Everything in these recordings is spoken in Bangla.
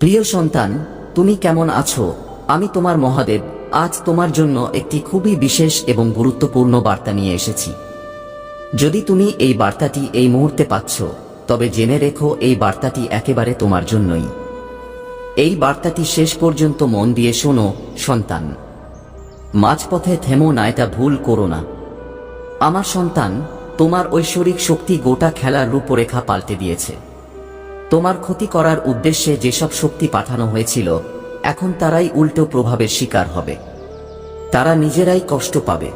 প্রিয় সন্তান, তুমি কেমন আছো? আমি তোমার মহাদেব, আজ তোমার জন্য একটি খুবই বিশেষ এবং গুরুত্বপূর্ণ বার্তা নিয়ে এসেছি। যদি তুমি এই বার্তাটি এই মুহূর্তে পাচ্ছ, তবে জেনে রেখো এই বার্তাটি একেবারে তোমার জন্যই। এই বার্তাটি শেষ পর্যন্ত মন দিয়ে শোনো, সন্তান। মাঝপথে থেমো না, এটা ভুল করো না। আমার সন্তান, তোমার ঐশ্বরিক শক্তি গোটা খেলার রূপরেখা পাল্টে দিয়েছে। তোমার ক্ষতি করার উদ্দেশ্যে যেসব শক্তি পাঠানো হয়েছিল, এখন তারাই উল্টো প্রভাবের শিকার হবে। তারা নিজেরাই কষ্ট পাবে।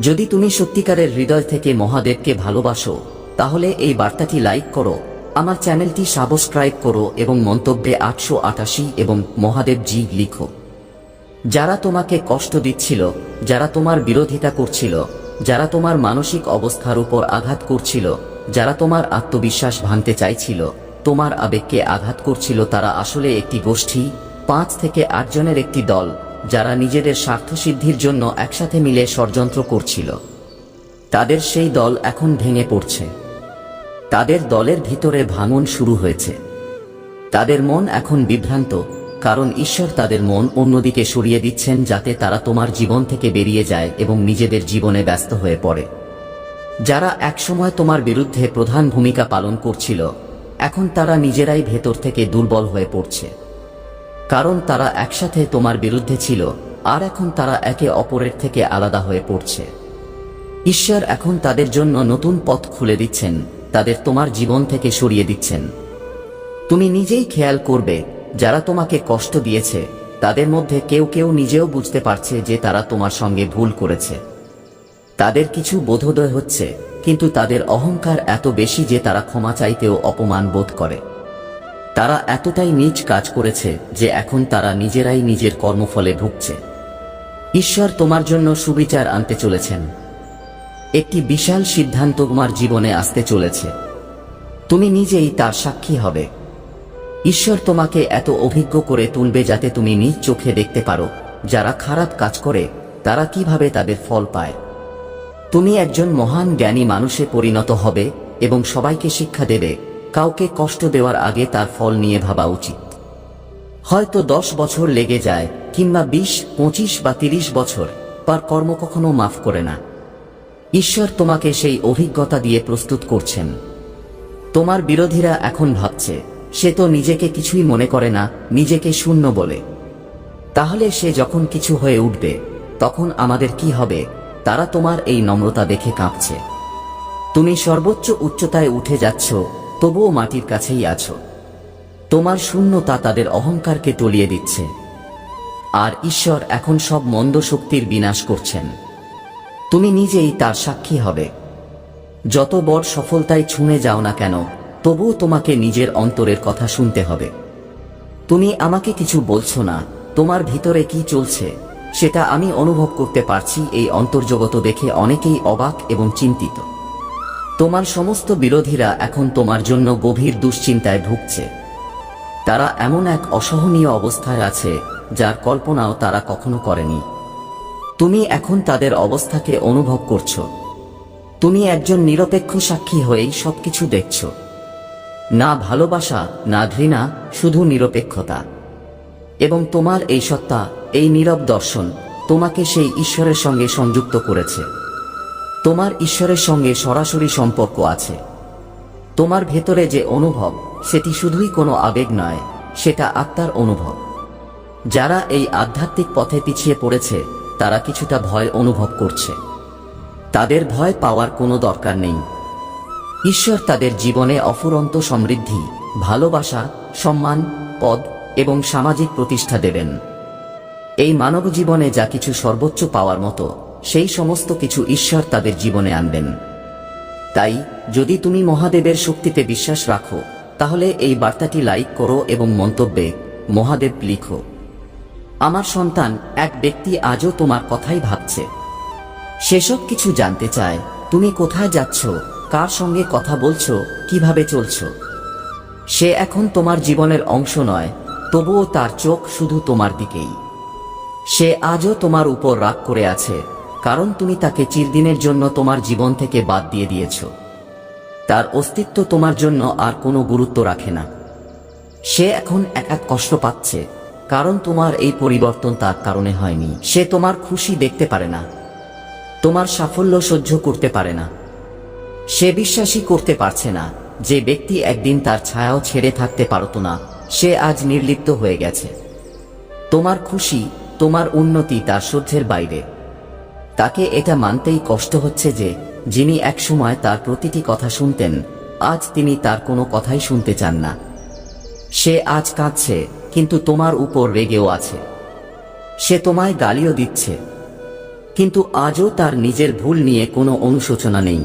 যদি তুমি সত্যিকারের হৃদয় থেকে মহাদেবকে ভালোবাসো, তাহলে এই বার্তাটি লাইক করো, আমার চ্যানেলটি সাবস্ক্রাইব করো এবং মন্তব্যে আটশো আটাশি এবং মহাদেব জি লিখো। যারা তোমাকে কষ্ট দিচ্ছিল, যারা তোমার বিরোধিতা করছিল, যারা তোমার মানসিক অবস্থার উপর আঘাত করছিল, যারা তোমার আত্মবিশ্বাস ভাঙতে চাইছিল তোমার আবেগকে আঘাত করছিল তারা আসলে একটি গোষ্ঠী, পাঁচ থেকে আটজনের একটি দল, যারা নিজেদের স্বার্থসিদ্ধির জন্য একসাথে মিলে ষড়যন্ত্র করছিল। তাদের সেই দল এখন ভেঙে পড়ছে। তাদের দলের ভিতরে ভাঙন শুরু হয়েছে। তাদের মন এখন বিভ্রান্ত, কারণ ঈশ্বর তাদের মন অন্যদিকে সরিয়ে দিচ্ছেন যাতে তারা তোমার জীবন থেকে বেরিয়ে যায় এবং নিজেদের জীবনে ব্যস্ত হয়ে পড়ে। যারা একসময় তোমার বিরুদ্ধে প্রধান ভূমিকা পালন করছিল এখন তারা নিজেরাই ভেতর থেকে দুর্বল হয়ে পড়ছে। কারণ তারা একসাথে তোমার বিরুদ্ধে ছিল, আর এখন তারা একে অপরের থেকে আলাদা হয়ে পড়ছে। ঈশ্বর এখন তাদের জন্য নতুন পথ খুলে দিচ্ছেন, তাদের তোমার জীবন থেকে সরিয়ে দিচ্ছেন। তুমি নিজেই খেয়াল করবে, যারা তোমাকে কষ্ট দিয়েছে, তাদের মধ্যে কেউ কেউ নিজেও বুঝতে পারছে যে তারা তোমার সঙ্গে ভুল করেছে। তাদের কিছু বোধোদয় হচ্ছে কিন্তু তাদের অহংকার এত বেশি যে তারা ক্ষমা চাইতেও অপমান বোধ করে। তারা এতটাই নিজ কাজ করেছে যে এখন তারা নিজেরাই নিজের কর্মফলে ভুগছে। ঈশ্বর তোমার জন্য সুবিচার আনতে চলেছেন। একটি বিশাল সিদ্ধান্ত তোমার জীবনে আসতে চলেছে। তুমি নিজেই তার সাক্ষী হবে। ঈশ্বর তোমাকে এত অভিজ্ঞ করে তুলবে যাতে তুমি নিজ চোখে দেখতে পারো, যারা খারাপ কাজ করে, তারা কীভাবে তাদের ফল পায়। তুমি একজন মহান জ্ঞানী মানুষে পরিণত হবে এবং সবাইকে শিক্ষা দেবে, কাউকে কষ্ট দেওয়ার আগে তার ফল নিয়ে ভাবা উচিত। হয়তো দশ বছর লেগে যায়, কিংবা বিশ, পঁচিশ বা তিরিশ বছর পার কর্ম কখনো মাফ করে না। ঈশ্বর তোমাকে সেই অভিজ্ঞতা দিয়ে প্রস্তুত করছেন। তোমার বিরোধীরা এখন ভাবছে, সে তো নিজেকে কিছুই মনে করে না, নিজেকে শূন্য বলে। তাহলে সে যখন কিছু হয়ে উঠবে, তখন আমাদের কি হবে? তারা তোমার এই নম্রতা দেখে কাঁপছে। তুমি সর্বোচ্চ উচ্চতায় উঠে যাচ্ছ, তবুও মাটির কাছেই আছো। তোমার শূন্যতা তাদের অহংকারকে তলিয়ে দিচ্ছে। আর ঈশ্বর এখন সব মন্দ শক্তির বিনাশ করছেন। তুমি নিজেই তার সাক্ষী হবে। যত বড় সফলতায় ছুঁয়ে যাও না কেন, তবুও তোমাকে নিজের অন্তরের কথা শুনতে হবে। তুমি আমাকে কিছু বলছো না, তোমার ভিতরে কি চলছে? সেটা আমি অনুভব করতে পারছি এই অন্তর্জগত দেখে অনেকেই অবাক এবং চিন্তিত। তোমার সমস্ত বিরোধীরা এখন তোমার জন্য গভীর দুশ্চিন্তায় ভুগছে। তারা এমন এক অসহনীয় অবস্থায় আছে, যার কল্পনাও তারা কখনো করেনি। তুমি এখন তাদের অবস্থাকে অনুভব করছ। তুমি একজন নিরপেক্ষ সাক্ষী হয়েই সবকিছু দেখছ। না ভালোবাসা, না ঘৃণা, শুধু নিরপেক্ষতা। এবং তোমার এই সত্তা, এই নীরব দর্শন, তোমাকে সেই ঈশ্বরের সঙ্গে সংযুক্ত করেছে। তোমার ঈশ্বরের সঙ্গে সরাসরি সম্পর্ক আছে। তোমার ভেতরে যে অনুভব, সেটি শুধুই কোনো আবেগ নয়, সেটা আত্মার অনুভব। যারা এই আধ্যাত্মিক পথে পিছিয়ে পড়েছে, তারা কিছুটা ভয় অনুভব করছে। তাদের ভয় পাওয়ার কোনো দরকার নেই। ঈশ্বর তাদের জীবনে অফুরন্ত সমৃদ্ধি, ভালোবাসা, সম্মান, পদ এবং সামাজিক প্রতিষ্ঠা দেবেন। এই মানব জীবনে যা কিছু সর্বোচ্চ পাওয়ার মতো, সেই সমস্ত কিছু ঈশ্বর তাদের জীবনে আনবেন। তাই, যদি তুমি মহাদেবের শক্তিতে বিশ্বাস রাখো, তাহলে এই বার্তাটি লাইক করো এবং মন্তব্যে, মহাদেব লিখো, আমার সন্তান, এক ব্যক্তি আজও তোমার কথাই ভাবছে। সেসব কিছু জানতে চায়, তুমি কোথায় যাচ্ছ, কার সঙ্গে কথা বলছো, কীভাবে চলছো? সে এখন তোমার জীবনের অংশ নয় তবুও তার চোখ শুধু তোমার দিকেই। সে আজও তোমার উপর রাগ করে আছে, কারণ তুমি তাকে চিরদিনের জন্য তোমার জীবন থেকে বাদ দিয়ে দিয়েছ। তার অস্তিত্ব তোমার জন্য আর কোনো গুরুত্ব রাখে না। সে এখন এক কষ্ট পাচ্ছে, কারণ তোমার এই পরিবর্তন তার কারণে হয়নি। সে তোমার খুশি দেখতে পারে না, তোমার সাফল্য সহ্য করতে পারে না। সে বিশ্বাসই করতে পারছে না যে ব্যক্তি একদিন তার ছায়াও ছেড়ে থাকতে পারত না। সে আজ নির্লিপ্ত হয়ে গেছে। তোমার খুশি, তোমার উন্নতি তার সহ্যের বাইরে। তাকে এটা মানতেই কষ্ট হচ্ছে যে, যিনি একসময় তার প্রতিটি কথা শুনতেন, আজ তিনি তার কোনো কথাই শুনতে চান না। সে আজ কাঁদছে, কিন্তু তোমার উপর রেগেও আছে। সে তোমায় গালিও দিচ্ছে। কিন্তু আজও তার নিজের ভুল নিয়ে কোনো অনুশোচনা নেই।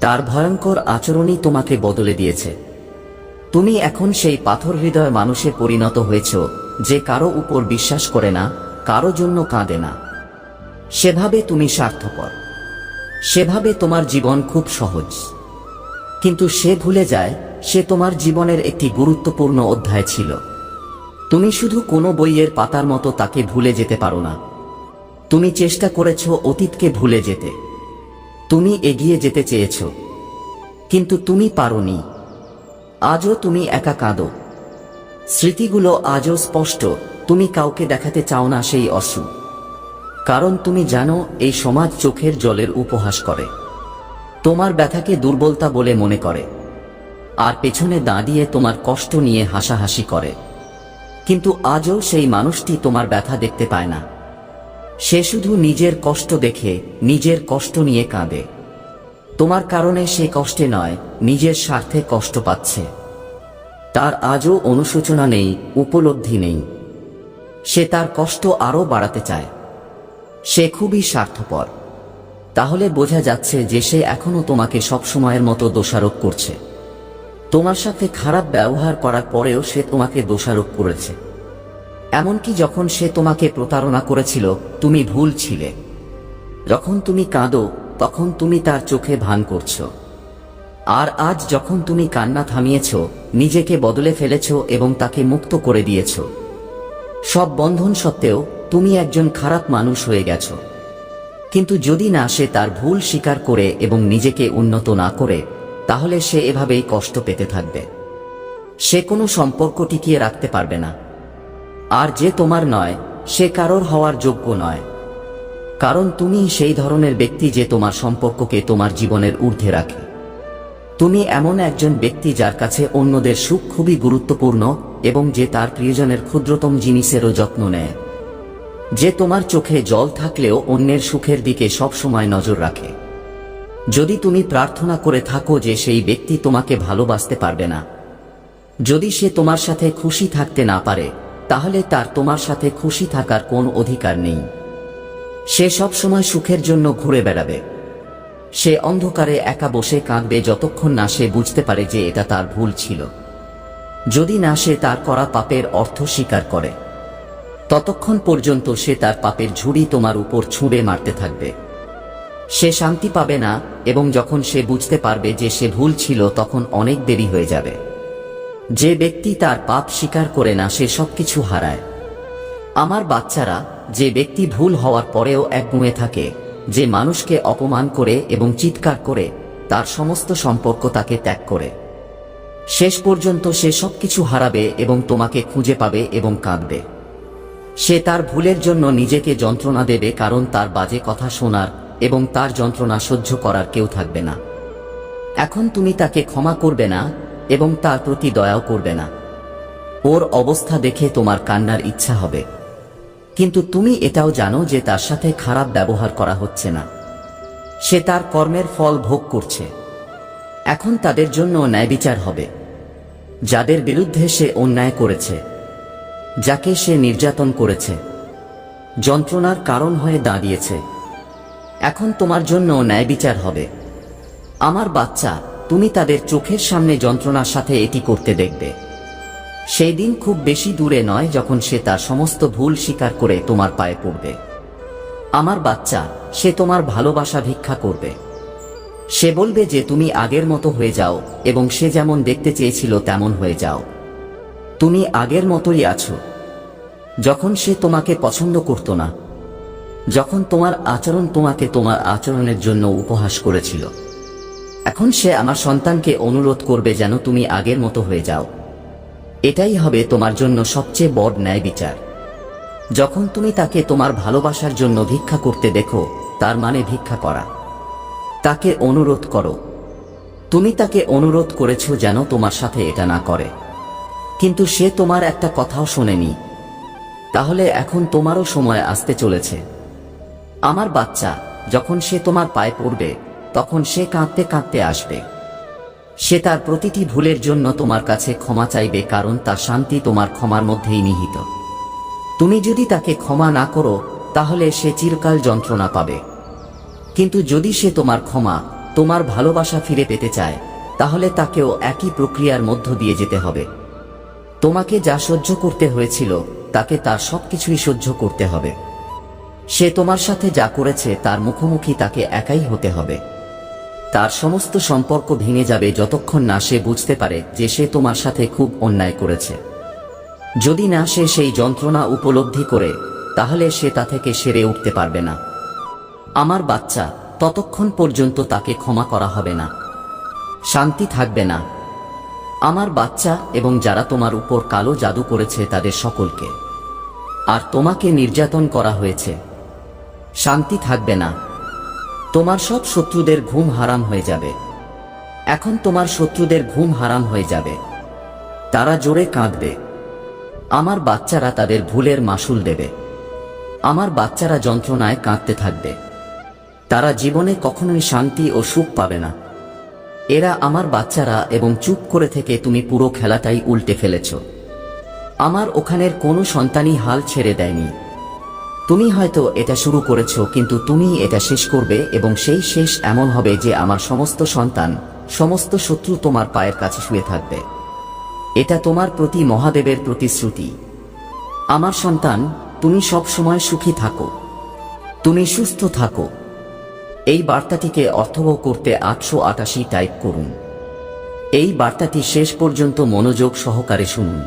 তার ভয়ঙ্কর আচরণই তোমাকে বদলে দিয়েছে। তুমি এখন সেই পাথর হৃদয় মানুষে পরিণত হয়েছ, যে কারও উপর বিশ্বাস করে না, কারও জন্য কাঁদে না। সেভাবে তুমি স্বার্থপর। সেভাবে তোমার জীবন খুব সহজ। কিন্তু সে ভুলে যায়, সে তোমার জীবনের একটি গুরুত্বপূর্ণ অধ্যায় ছিল। তুমি শুধু কোনো বইয়ের পাতার মতো তাকে ভুলে যেতে পারো না। তুমি চেষ্টা করেছ অতীতকে ভুলে যেতে। তুমি এগিয়ে যেতে চেয়েছ। কিন্তু তুমি পারোনি। আজও তুমি একা কাঁদো। স্মৃতিগুলো আজও স্পষ্ট, তুমি কাউকে দেখাতে চাও না সেই অশ্রু। কারণ তুমি জানো, এই সমাজ চোখের জলের উপহাস করে। তোমার ব্যথাকে দুর্বলতা বলে মনে করে। আর পেছনে দাঁড়িয়ে তোমার কষ্ট নিয়ে হাসাহাসি করে। কিন্তু আজও সেই মানুষটি তোমার ব্যথা দেখতে পায় না। সে শুধু নিজের কষ্ট দেখে, নিজের কষ্ট নিয়ে কাঁদে। তোমার কারণে সে কষ্টে নয়, নিজের স্বার্থে কষ্ট পাচ্ছে। তার আজও অনুশোচনা নেই, উপলব্ধি নেই। সে তার কষ্ট আরও বাড়াতে চায়। সে খুবই স্বার্থপর। তাহলে বোঝা যাচ্ছে যে সে এখনও তোমাকে সবসময়ের মতো দোষারোপ করছে। তোমার সাথে খারাপ ব্যবহার করার পরেও সে তোমাকে দোষারোপ করেছে। এমনকি যখন সে তোমাকে প্রতারণা করেছিল, তুমি ভুল ছিলে। যখন তুমি কাঁদো তখন তুমি তার চোখে ভান করছ। আর আজ যখন তুমি কান্না থামিয়েছ, নিজেকে বদলে ফেলেছ এবং তাকে মুক্ত করে দিয়েছ। সব বন্ধন সত্ত্বেও তুমি একজন খারাপ মানুষ হয়ে গেছ। কিন্তু যদি না সে তার ভুল স্বীকার করে এবং নিজেকে উন্নত না করে, তাহলে সে এভাবেই কষ্ট পেতে থাকবে। সে কোনো সম্পর্ক টিকিয়ে রাখতে পারবে না। আর যে তোমার নয়, সে কারোর হওয়ার যোগ্য নয়। কারণ তুমি সেই ধরনের ব্যক্তি যে তোমার সম্পর্ককে তোমার জীবনের ঊর্ধ্বে রাখে। তুমি এমন একজন ব্যক্তি যার কাছে অন্যদের সুখ খুবই গুরুত্বপূর্ণ এবং যে তার প্রিয়জনের ক্ষুদ্রতম জিনিসেরও যত্ন নেয়। যে তোমার চোখে জল থাকলেও অন্যের সুখের দিকে সবসময় নজর রাখে। যদি তুমি প্রার্থনা করে থাকো যে সেই ব্যক্তি তোমাকে ভালোবাসতে পারবে না। যদি সে তোমার সাথে খুশি থাকতে না পারে, তাহলে তার তোমার সাথে খুশি থাকার কোন অধিকার নেই। সে সব সময় সুখের জন্য ঘুরে বেড়াবে। সে অন্ধকারে একা বসে কাঁদবে যতক্ষণ না সে বুঝতে পারে যে এটা তার ভুল ছিল। যদি না সে তার করা পাপের অর্থ স্বীকার করে, ততক্ষণ পর্যন্ত সে তার পাপের ঝুড়ি তোমার উপর ছুঁড়ে মারতে থাকবে। সে শান্তি পাবে না, এবং যখন সে বুঝতে পারবে যে সে ভুল ছিল, তখন অনেক দেরি হয়ে যাবে। যে ব্যক্তি তার পাপ স্বীকার করে না, সে সবকিছু হারায়। আমার বাচ্চারা যে ব্যক্তি ভুল হওয়ার পরেও একগুঁয়ে থাকে, যে মানুষকে অপমান করে এবং চিৎকার করে, তার সমস্ত সম্পর্ক তাকে ত্যাগ করে। শেষ পর্যন্ত সে সবকিছু হারাবে এবং তোমাকে খুঁজে পাবে এবং কাঁদবে। সে তার ভুলের জন্য নিজেকে যন্ত্রণা দেবে কারণ তার বাজে কথা শোনার এবং তার যন্ত্রণা সহ্য করার কেউ থাকবে না। এখন তুমি তাকে ক্ষমা করবে না এবং তার প্রতি দয়াও করবে না। ওর অবস্থা দেখে তোমার কান্নার ইচ্ছা হবে। কিন্তু তুমি এটাও জানো যে তার সাথে খারাপ ব্যবহার করা হচ্ছে না। সে তার কর্মের ফল ভোগ করছে। এখন তাদের জন্য ন্যায় বিচার হবে। যাদের বিরুদ্ধে সে অন্যায় করেছে, যাকে সে নির্যাতন করেছে, যন্ত্রণার কারণ হয়ে দাঁড়িয়েছে। এখন তোমার জন্য ন্যায় বিচার হবে। আমার বাচ্চা, তুমি তাদের চোখের সামনে যন্ত্রণার সাথে এটি করতে দেখবে। সেই দিন খুব বেশি দূরে নয় যখন সে তার সমস্ত ভুল স্বীকার করে তোমার পায়ে পড়বে। আমার বাচ্চা, সে তোমার ভালোবাসা ভিক্ষা করবে। সে বলবে যে তুমি আগের মতো হয়ে যাও এবং সে যেমন দেখতে চেয়েছিল তেমন হয়ে যাও। তুমি আগের মতোই আছো। যখন সে তোমাকে পছন্দ করত না, যখন তোমার আচরণ তোমাকে তোমার আচরণের জন্য উপহাস করেছিল, এখন সে আমার সন্তানকে অনুরোধ করবে যেন তুমি আগের মতো হয়ে যাও। এটাই হবে তোমার জন্য সবচেয়ে বড় ন্যায় বিচার। যখন তুমি তাকে তোমার ভালোবাসার জন্য ভিক্ষা করতে দেখো, তার মানে ভিক্ষা করা। তাকে অনুরোধ করো। তুমি তাকে অনুরোধ করেছ যেন তোমার সাথে এটা না করে। কিন্তু সে তোমার একটা কথাও শোনেনি। তাহলে এখন তোমারও সময় আসতে চলেছে। আমার বাচ্চা, যখন সে তোমার পায়ে পড়বে, তখন সে কাঁদতে কাঁদতে আসবে। সে তার প্রতিটি ভুলের জন্য তোমার কাছে ক্ষমা চাইবে কারণ তার শান্তি তোমার ক্ষমার মধ্যেই নিহিত। তুমি যদি তাকে ক্ষমা না করো, তাহলে সে চিরকাল যন্ত্রণা পাবে। কিন্তু যদি সে তোমার ক্ষমা, তোমার ভালোবাসা ফিরে পেতে চায়, তাহলে তাকেও একই প্রক্রিয়ার মধ্য দিয়ে যেতে হবে। তোমাকে যা সহ্য করতে হয়েছিল, তাকে তার সবকিছুই সহ্য করতে হবে। সে তোমার সাথে যা করেছে, তার মুখোমুখি তাকে একাই হতে হবে। তার সমস্ত সম্পর্ক ভেঙে যাবে যতক্ষণ না সে বুঝতে পারে যে সে তোমার সাথে খুব অন্যায় করেছে। যদি না সে সেই যন্ত্রণা উপলব্ধি করে, তাহলে সে তা থেকে সেরে উঠতে পারবে না। আমার বাচ্চা, ততক্ষণ পর্যন্ত তাকে ক্ষমা করা হবে না। শান্তি থাকবে না। আমার বাচ্চা এবং যারা তোমার উপর কালো জাদু করেছে তাদের সকলকে। আর তোমাকে নির্যাতন করা হয়েছে। শান্তি থাকবে না। তোমার সব শত্রুদের ঘুম হারাম হয়ে যাবে। এখন তোমার শত্রুদের ঘুম হারাম হয়ে যাবে। তারা জোরে কাঁদবে। আমার বাচ্চারা তাদের ভুলের মাসুল দেবে। আমার বাচ্চারা যন্ত্রণায় কাঁদতে থাকবে। তারা জীবনে কখনোই শান্তি ও সুখ পাবে না। এরা আমার বাচ্চারা এবং চুপ করে থেকে তুমি পুরো খেলাটাই উল্টে ফেলেছ। আমার ওখানের কোনো সন্তানই হাল ছেড়ে দেয়নি। তুমি হয়তো এটা শুরু করেছ, কিন্তু তুমি এটা শেষ করবে এবং সেই শেষ এমন হবে যে আমার সমস্ত সন্তান, সমস্ত শত্রু তোমার পায়ের কাছে শুয়ে থাকবে। এটা তোমার প্রতি মহাদেবের প্রতিশ্রুতি। আমার সন্তান, তুমি সব সময় সুখী থাকো। তুমি সুস্থ থাকো। এই বার্তাটিকে অর্থবহ করতে আটশো আটাশি টাইপ করুন। এই বার্তাটি শেষ পর্যন্ত মনোযোগ সহকারে শুনুন।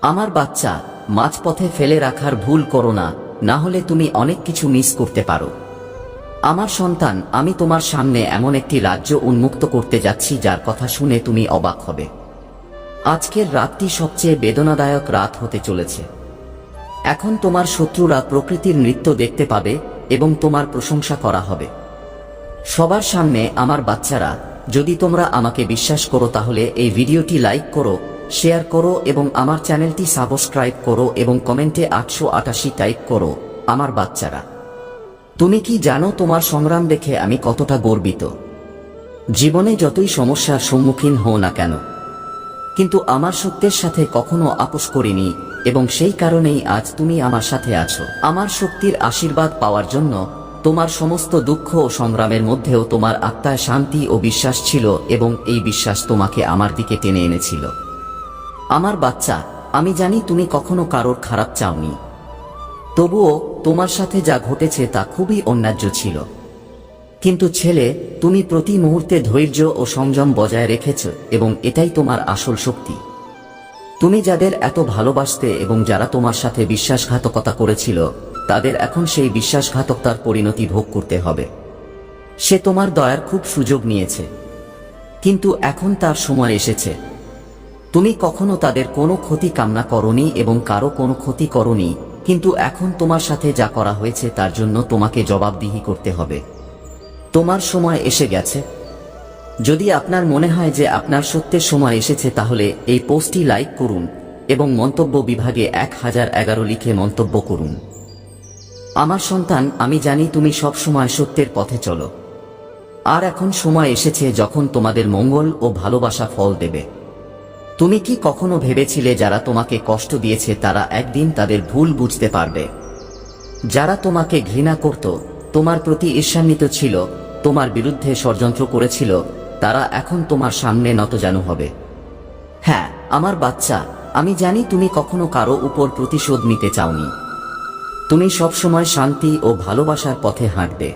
আমার বাচ্চা, মাঝপথে ফেলে রাখার ভুল করো না না হলে তুমি অনেক কিছু মিস করতে পারো। আমার সন্তান, আমি তোমার সামনে এমন একটি রাজ্য উন্মুক্ত করতে যাচ্ছি যার কথা শুনে তুমি অবাক হবে। আজকের রাতটি সবচেয়ে বেদনাদায়ক রাত হতে চলেছে। এখন তোমার শত্রুরা প্রকৃতির নৃত্য দেখতে পাবে এবং তোমার প্রশংসা করা হবে। সবার সামনে আমার বাচ্চারা, যদি তোমরা আমাকে বিশ্বাস করো তাহলে এই ভিডিওটি লাইক করো শেয়ার করো এবং আমার চ্যানেলটি সাবস্ক্রাইব করো এবং কমেন্টে আটশো আটাশি টাইপ করো, আমার বাচ্চারা। তুমি কি জানো তোমার সংগ্রাম দেখে আমি কতটা গর্বিত? জীবনে যতই সমস্যার সম্মুখীন হও না কেন, কিন্তু আমার সত্যের সাথে কখনো আপোষ করিনি এবং সেই কারণেই আজ তুমি আমার সাথে আছো। আমার শক্তির আশীর্বাদ পাওয়ার জন্য তোমার সমস্ত দুঃখ ও সংগ্রামের মধ্যেও তোমার আত্মায় শান্তি ও বিশ্বাস ছিল এবং এই বিশ্বাস তোমাকে আমার দিকে টেনে এনেছিল। আমার বাচ্চা, আমি জানি তুমি কখনো কারোর খারাপ চাওনি। তবুও তোমার সাথে যা ঘটেছে তা খুবই অন্যায্য ছিল। কিন্তু ছেলে, তুমি প্রতি মুহূর্তে ধৈর্য ও সংযম বজায় রেখেছ এবং এটাই তোমার আসল শক্তি। তুমি যাদের এত ভালোবাসতে এবং যারা তোমার সাথে বিশ্বাসঘাতকতা করেছিল, তাদের এখন সেই বিশ্বাসঘাতকতার পরিণতি ভোগ করতে হবে। সে তোমার দয়ার খুব সুযোগ নিয়েছে। কিন্তু এখন তার সময় এসেছে। তুমি কখনো তাদের কোনো ক্ষতি কামনা করনি এবং কারও কোনো ক্ষতি করনি, কিন্তু এখন তোমার সাথে যা করা হয়েছে তার জন্য তোমাকে জবাবদিহি করতে হবে। তোমার সময় এসে গেছে। যদি আপনার মনে হয় যে আপনার সত্যের সময় এসেছে, তাহলে এই পোস্টটি লাইক করুন এবং মন্তব্য বিভাগে এক হাজার এগারো লিখে মন্তব্য করুন। আমার সন্তান, আমি জানি তুমি সব সময় সত্যের পথে চলো। আর এখন সময় এসেছে যখন তোমাদের মঙ্গল ও ভালোবাসা ফল দেবে। তুমি কি কখনো ভেবেছিলে যারা তোমাকে কষ্ট দিয়েছে তারা একদিন তাদের ভুল বুঝতে পারবে? যারা তোমাকে ঘৃণা করত, তোমার প্রতি ঈর্ষান্বিত ছিল, তোমার বিরুদ্ধে ষড়যন্ত্র করেছিল, তারা এখন তোমার সামনে নত নতজানু হবে। হ্যাঁ আমার বাচ্চা, আমি জানি তুমি কখনো কারও উপর প্রতিশোধ নিতে চাওনি। তুমি সবসময় শান্তি ও ভালোবাসার পথে হাঁটবে।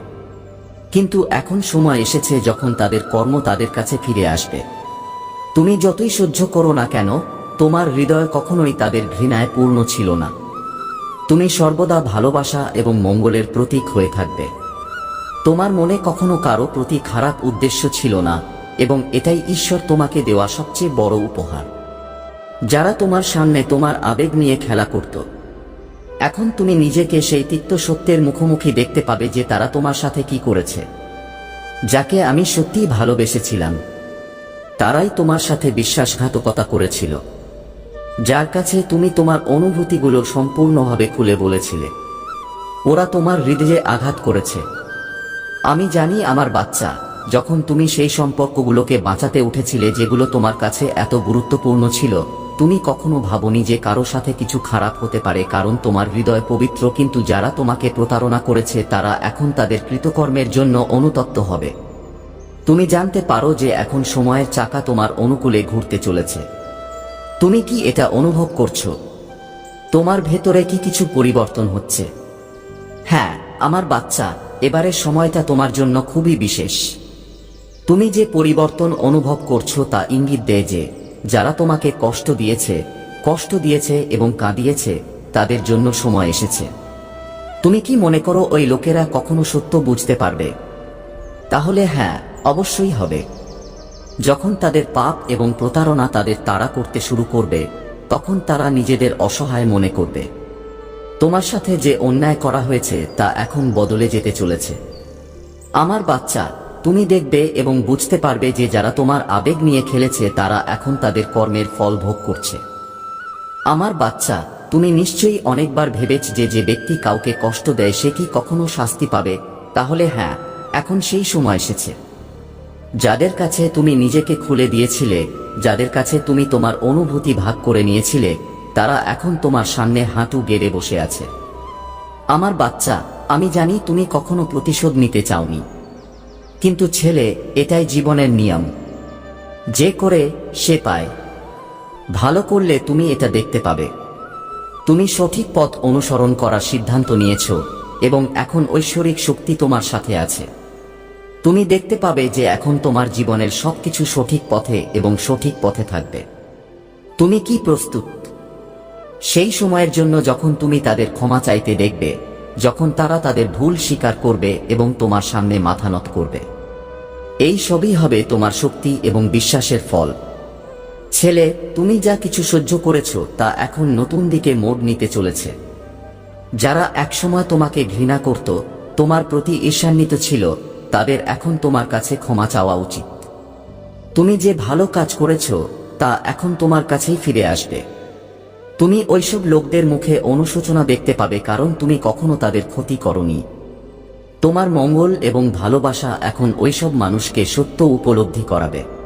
কিন্তু এখন সময় এসেছে যখন তাদের কর্ম তাদের কাছে ফিরে আসবে। তুমি যতই সহ্য করো না কেন, তোমার হৃদয় কখনোই তাদের ঘৃণায় পূর্ণ ছিল না। তুমি সর্বদা ভালোবাসা এবং মঙ্গলের প্রতীক হয়ে থাকবে। তোমার মনে কখনো কারও প্রতি খারাপ উদ্দেশ্য ছিল না, এবং এটাই ঈশ্বর তোমাকে দেওয়া সবচেয়ে বড় উপহার। যারা তোমার সামনে তোমার আবেগ নিয়ে খেলা করত, এখন তুমি নিজেকে সেই তিক্ত সত্যের মুখোমুখি দেখতে পাবে যে তারা তোমার সাথে কি করেছে, যাকে আমি সত্যিই ভালোবেসেছিলাম। তারাই তোমার সাথে বিশ্বাসঘাতকতা করেছিল। যার কাছে তুমি তোমার অনুভূতিগুলো সম্পূর্ণভাবে খুলে বলেছিলে। ওরা তোমার হৃদয়ে আঘাত করেছে। আমি জানি আমার বাচ্চা, যখন তুমি সেই সম্পর্কগুলোকে বাঁচাতে উঠেছিলে যেগুলো তোমার কাছে এত গুরুত্বপূর্ণ ছিল, তুমি কখনো ভাবনি যে কারও সাথে কিছু খারাপ হতে পারে কারণ তোমার হৃদয় পবিত্র, কিন্তু যারা তোমাকে প্রতারণা করেছে তারা এখন তাদের কৃতকর্মের জন্য অনুতপ্ত হবে। তুমি জানতে পারো যে এখন সময়ের চাকা তোমার অনুকূলে ঘুরতে চলেছে। তুমি কি এটা অনুভব করছ? তোমার ভেতরে কি কিছু পরিবর্তন হচ্ছে? হ্যাঁ আমার বাচ্চা, এবারের সময়টা তোমার জন্য খুবই বিশেষ। তুমি যে পরিবর্তন অনুভব করছ তা ইঙ্গিত দেয় যে, যারা তোমাকে কষ্ট দিয়েছে কষ্ট দিয়েছে এবং কাঁদিয়েছে, তাদের জন্য সময় এসেছে। তুমি কি মনে করো ওই লোকেরা কখনো সত্য বুঝতে পারবে? তাহলে হ্যাঁ অবশ্যই হবে। যখন তাদের পাপ এবং প্রতারণা তাদের তাড়া করতে শুরু করবে, তখন তারা নিজেদের অসহায় মনে করবে। তোমার সাথে যে অন্যায় করা হয়েছে, তা এখন বদলে যেতে চলেছে। আমার বাচ্চা, তুমি দেখবে এবং বুঝতে পারবে যে যারা তোমার আবেগ নিয়ে খেলেছে, তারা এখন তাদের কর্মের ফল ভোগ করছে। আমার বাচ্চা, তুমি নিশ্চয়ই অনেকবার ভেবেছ যে যে ব্যক্তি কাউকে কষ্ট দেয়, সে কি কখনো শাস্তি পাবে? তাহলে হ্যাঁ এখন সেই সময় এসেছে। যাদের কাছে তুমি নিজেকে খুলে দিয়েছিলে, যাদের কাছে তুমি তোমার অনুভূতি ভাগ করে নিয়েছিলে, তারা এখন তোমার সামনে হাঁটু গেড়ে বসে আছে। আমার বাচ্চা, আমি জানি তুমি কখনো প্রতিশোধ নিতে চাওনি। কিন্তু ছেলে, এটাই জীবনের নিয়ম। যে করে, সে পায়। ভালো করলে তুমি এটা দেখতে পাবে। তুমি সঠিক পথ অনুসরণ করার সিদ্ধান্ত নিয়েছ, এবং এখন ঐশ্বরিক শক্তি তোমার সাথে আছে। তুমি দেখতে পাবে যে এখন তোমার জীবনের সবকিছু সঠিক পথে এবং সঠিক পথে থাকবে। তুমি কি প্রস্তুত? সেই সময়ের জন্য যখন তুমি তাদের ক্ষমা চাইতে দেখবে, যখন তারা তাদের ভুল স্বীকার করবে এবং তোমার সামনে মাথা নত করবে। এই সবই হবে তোমার শক্তি এবং বিশ্বাসের ফল। ছেলে, তুমি যা কিছু সহ্য করেছ তা এখন নতুন দিকে মোড় নিতে চলেছে। যারা একসময় তোমাকে ঘৃণা করত, তোমার প্রতি ঈর্ষান্বিত ছিল তাদের এখন তোমার কাছে ক্ষমা চাওয়া উচিত। তুমি যে ভালো কাজ করেছ, তা এখন তোমার কাছেই ফিরে আসবে। তুমি ওইসব লোকদের মুখে অনুশোচনা দেখতে পাবে, কারণ তুমি কখনো তাদের ক্ষতি করনি। তোমার মঙ্গল এবং ভালোবাসা এখন ওইসব মানুষকে সত্য উপলব্ধি করাবে।